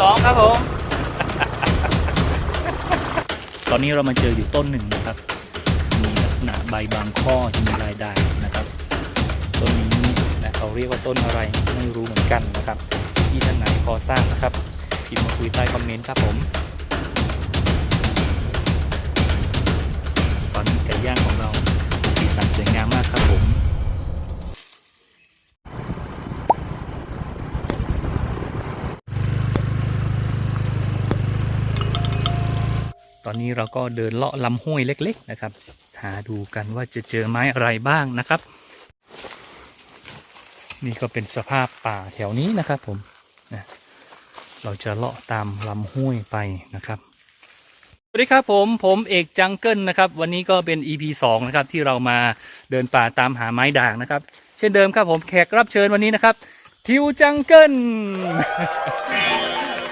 สองครับผม ตอนนี้เรามาเจออยู่ต้นหนึ่งนะครับ มีลักษณะใบบางข้อที่มีลายด่างนะครับ ต้นนี้นะเขาเรียกว่าต้นอะไรไม่รู้เหมือนกันนะครับ ที่ท่านไหนพอสร้างนะครับ พิมพ์มาคุยใต้คอมเมนต์ครับผม อนนี้เราก็เดินเลาะลำห้วยเล็ก ๆ นะครับ หาดูกันว่าจะเจอไม้อะไรบ้างนะครับ นี่ก็เป็นสภาพป่าแถวนี้นะครับผมนะเราจะเลาะตามลำห้วยไปนะครับสวัสดีครับผมผมเอกจังเกิลนะครับ วันนี้ก็เป็น EP 2นะครับที่เรามาเดินป่าตามหาไม้ด่างนะครับ เช่นเดิมครับผมแขกรับเชิญวันนี้นะครับ ทิวจังเกิล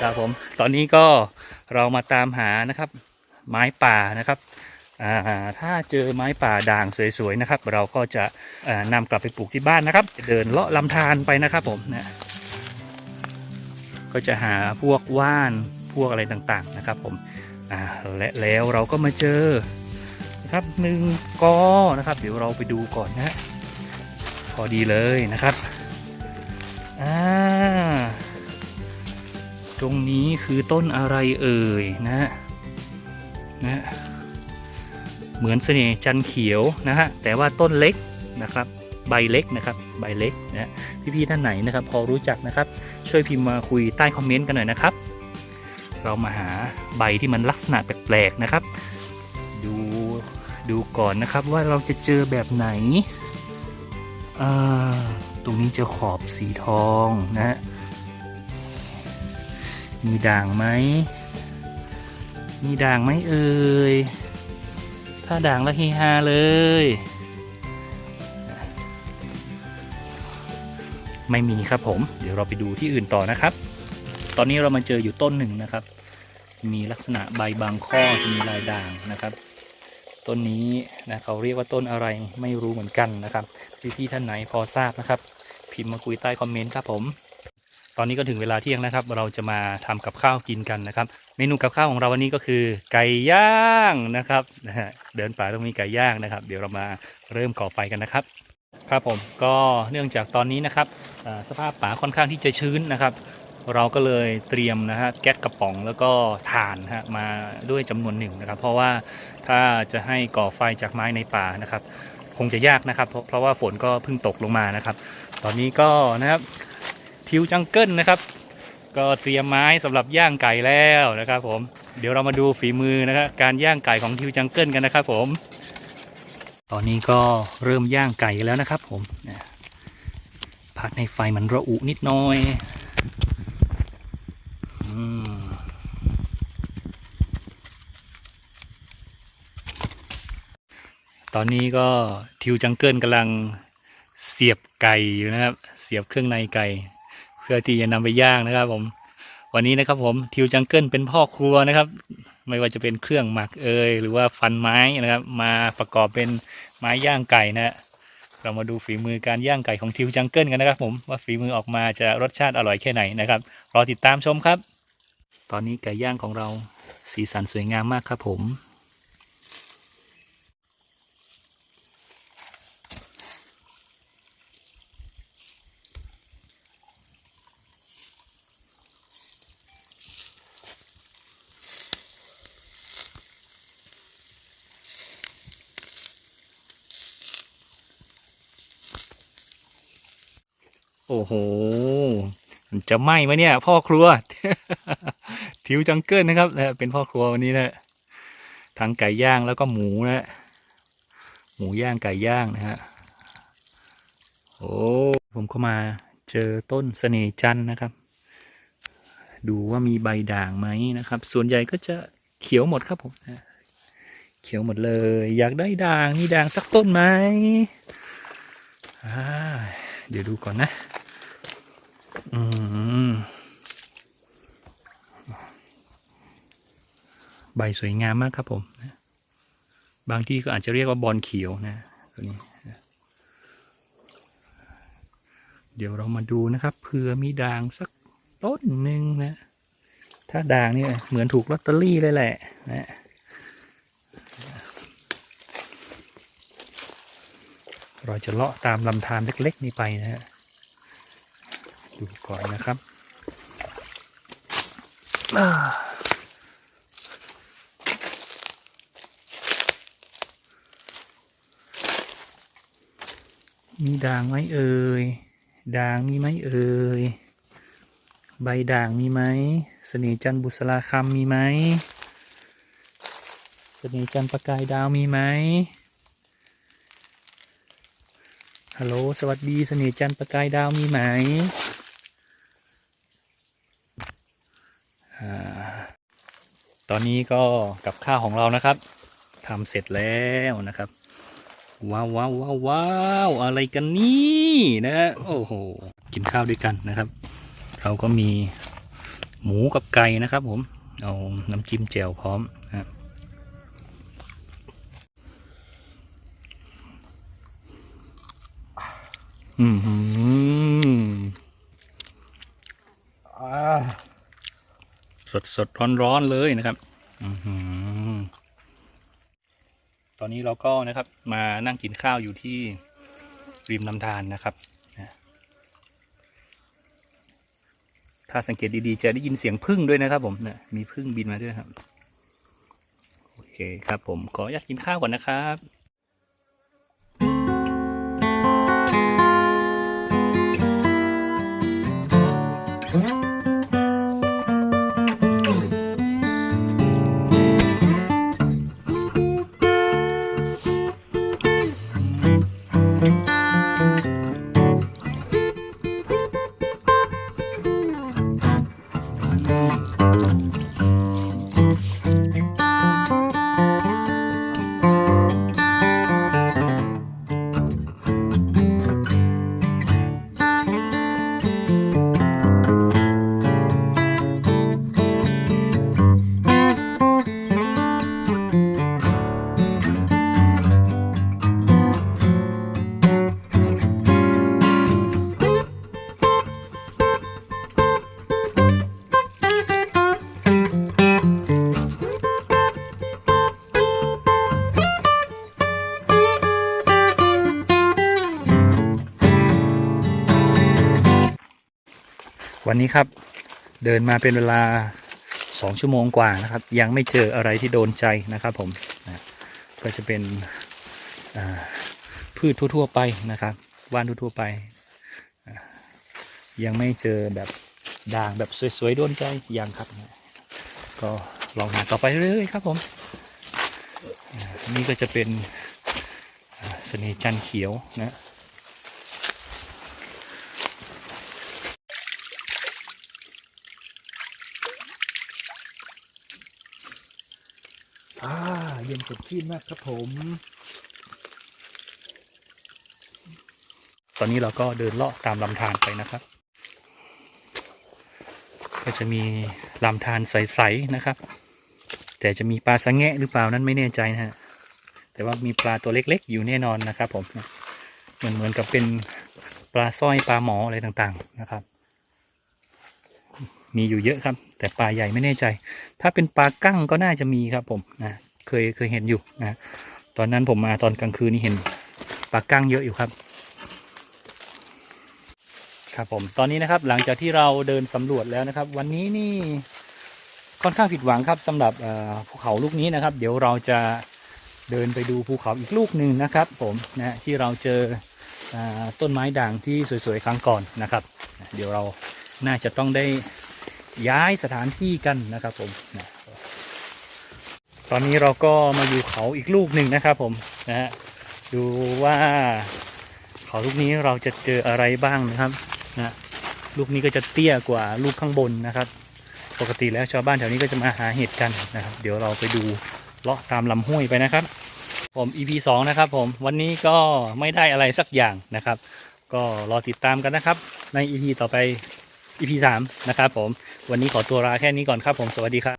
ครับผมตอนนี้ก็เรามาตามหานะครับ ไม้ป่านะครับถ้าเจอไม้ป่าด่างสวยๆนะครับ เราก็จะนำกลับไปปลูกที่บ้านนะครับ เดินเลาะลำธารไปนะครับผมนะก็จะหาพวกว่านพวกอะไรต่างๆนะครับผมและแล้วเราก็มาเจอนะครับหนึ่งกอนะครับ เดี๋ยวเราไปดูก่อนนะฮะพอดีเลยนะครับอ่าตรงนี้คือต้นอะไรเอ่ยนะฮะ นะ เหมือนเสน่ห์จันเขียวนะฮะ แต่ว่าต้นเล็กนะครับ ใบเล็กนะครับ ใบเล็กนะฮะพี่ๆท่านไหนนะครับ พอรู้จักนะครับ ช่วยพิมพ์มาคุยใต้คอมเมนต์กันหน่อยนะครับ เรามาหาใบที่มันลักษณะแปลกๆนะครับ ดูดูก่อนนะครับว่าเราจะเจอแบบไหนตรงนี้จะขอบสีทองนะฮะมีด่างไหม มีด่างไหมเอ่ย ถ้าด่างแล้วเฮฮาเลย ไม่มีครับผม เดี๋ยวเราไปดูที่อื่นต่อนะครับ ตอนนี้เรามาเจออยู่ต้นหนึ่งนะครับ มีลักษณะใบบางข้อมีลายด่างนะครับ ต้นนี้นะเขาเรียกว่าต้นอะไรไม่รู้เหมือนกันนะครับ พี่ๆท่านไหนพอทราบนะครับ พิมพ์มาคุยใต้คอมเมนต์ครับผม ตอนนี้ก็ถึงเวลาเที่ยงนะครับ เราจะมาทำกับข้าวกินกันนะครับ เมนูกับข้าวของเราวันนี้ก็คือไก่ย่างนะครับนะฮะเดินป่าต้องมีไก่ย่างนะครับ เดี๋ยวเรามาเริ่มก่อไฟกันนะครับ ครับผมก็เนื่องจากตอนนี้นะครับสภาพป่าค่อนข้างที่จะชื้นนะครับ เราก็เลยเตรียมนะฮะแก๊สกระป๋องแล้วก็ถ่านนะฮะมาด้วยจำนวนหนึ่งนะครับ เพราะว่าถ้าจะให้ก่อไฟจากไม้ในป่านะครับ คงจะยากนะครับเพราะเพราะว่าฝนก็เพิ่งตกลงมานะครับ ตอนนี้ก็นะครับทิวจังเกิลนะครับ ก็เตรียมไม้สำหรับย่างไก่แล้วนะครับผมเดี๋ยวเรามาดูฝีมือนะครับการย่างไก่ของทิวจังเกิลกันนะครับผม ตอนนี้ก็เริ่มย่างไก่แล้วนะครับผมนะพักในไฟมันระอุนิดหน้อยอตอนนี้ก็ทิวจังเกิลกำลังเสียบไก่อยู่นะครับ เสียบเครื่องในไก่ พื่อที่จะนำไปย่างนะครับ ผม วันนี้นะครับ ผมทิวจังเกิลเป็นพ่อครัวนะครับ ไม่ว่าจะเป็นเครื่องหมักเอยหรือว่าฟันไม้นะครับ มาประกอบเป็นไม้ย่างไก่นะฮะเรามาดูฝีมือการย่างไก่ของทิวจังเกิลกันนะครับ ผมว่าฝีมือออกมาจะรสชาติอร่อยแค่ไหนนะครับรอติดตามชมครับ ตอนนี้ไก่ย่างของเราสีสันสวยงามมากครับผม โอ้โหจะไหม้ไหมเนี่ย พ่อครัว ทิวจังเกิลนะครับนะเป็นพ่อครัววันนี้นะทั้งไก่ย่างแล้วก็หมูนะหมูย่างไก่ย่างนะฮะโอ้ผมก็มาเจอต้นเสน่จันนะครับ ดูว่ามีใบด่างไหมนะครับ ส่วนใหญ่ก็จะเขียวหมดครับผมเขียวหมดเลย อยากได้ด่างมีด่างสักต้นไหมเดี๋ยวดูก่อนนะ อืมใบสวยงามมากครับผมนะบางที่ก็อาจจะเรียกว่าบอลเขียวนะตัวนี้นะเดี๋ยวเรามาดูนะครับเผื่อมีด่างสักต้นหนึ่งนะ ถ้าด่างนี่เหมือนถูกลอตเตอรี่เลยแหละนะเราจะเลาะตามลำธารเล็ก ๆ นี้ไปนะฮะ ดูก่อนนะครับมีด่างไหมเอ่ย ด่างมีไหมเอ่ย ใบด่างมีไหม เสน่จันบุษราคำมีไหม เสน่จันประกายดาวมีไหม ฮัลโหล สวัสดี เสน่จันประกายดาวมีไหมอา ตอนนี้ก็กับข้าวของเรานะครับทำเสร็จแล้วนะครับ ว้าวว้าวว้าววาวอะไรกันนี่นะฮะโอ้โหกินข้าวด้วยกันนะครับ เราก็มีหมูกับไก่นะครับ ผมเอาน้ำจิ้มแจ่วพร้อมนะอืมหือส ดสดร้อนร้อนๆเลยนะครับอตอนนี้เราก็นะครับ มานั่งกินข้าวอยู่ที่ริมลำธารนะครับ ถ้าสังเกตดีๆ จะได้ยินเสียงพึ่งด้วยนะครับ ผมนะมีพึ่งบินมาด้วยครับ โอเคครับ ผมขออนุญาตกินข้าวก่อนนะครับ วันนี้ครับเดินมาเป็นเวลาสองชั่วโมงกว่านะครับ ยังไม่เจออะไรที่โดนใจนะครับผมนะก็จะเป็นพืชทั่ว ๆ ไปนะครับว่านทั่ว ๆ ไป ยังไม่เจอแบบด่างแบบสวย ๆ โดนใจยังครับ ก็ลองหาต่อไปเรื่อยๆครับผมนี่ก็จะเป็นเสน่ห์จันเขียวนะ อ่าเย็นสดชื่นมากครับผม ตอนนี้เราก็เดินเลาะตามลำธารไปนะครับ ก็จะมีลำธารใสๆนะครับ แต่จะมีปลาสังแงะหรือเปล่านั้นไม่แน่ใจนะฮะ แต่ว่ามีปลาตัวเล็กๆ อยู่แน่นอนนะครับผม เหมือนเหมือนกับเป็นปลาสร้อยปลาหมออะไรต่างๆนะครับ มีอยู่เยอะครับ แต่ปลาใหญ่ไม่แน่ใจ ถ้าเป็นปลากั้งก็น่าจะมีครับผมนะเคยเคยเห็นอยู่นะตอนนั้นผมมาตอนกลางคืนนี่เห็นปลากั้งเยอะอยู่ครับ ครับผมตอนนี้นะครับหลังจากที่เราเดินสำรวจแล้วนะครับ วันนี้นี่ค่อนข้างผิดหวังครับสำหรับภูเขาลูกนี้นะครับ เดี๋ยวเราจะเดินไปดูภูเขาอีกลูกหนึ่งนะครับ ผมนะที่เราเจออต้นไม้ด่างที่สวยๆครั้งก่อนนะครับ เดี๋ยวเราน่าจะต้องได้ ย้ายสถานที่กันนะครับผมนะตอนนี้เราก็มาอยู่เขาอีกลูกหนึ่งนะครับผมนะฮะดูว่าเขาลูกนี้เราจะเจออะไรบ้างนะครับนะลูกนี้ก็จะเตี้ยกว่าลูกข้างบนนะครับ ปกติแล้วชาวบ้านแถวนี้ก็จะมาหาเห็ดกันนะครับ เดี๋ยวเราไปดูเลาะตามลำห้วยไปนะครับ ผม EP 2นะครับผมวันนี้ก็ไม่ได้อะไรสักอย่างนะครับ ก็รอติดตามกันนะครับ ใน EP ต่อไป EP 3นะครับผมวันนี้ขอตัวลาแค่นี้ก่อนครับผมสวัสดีครับ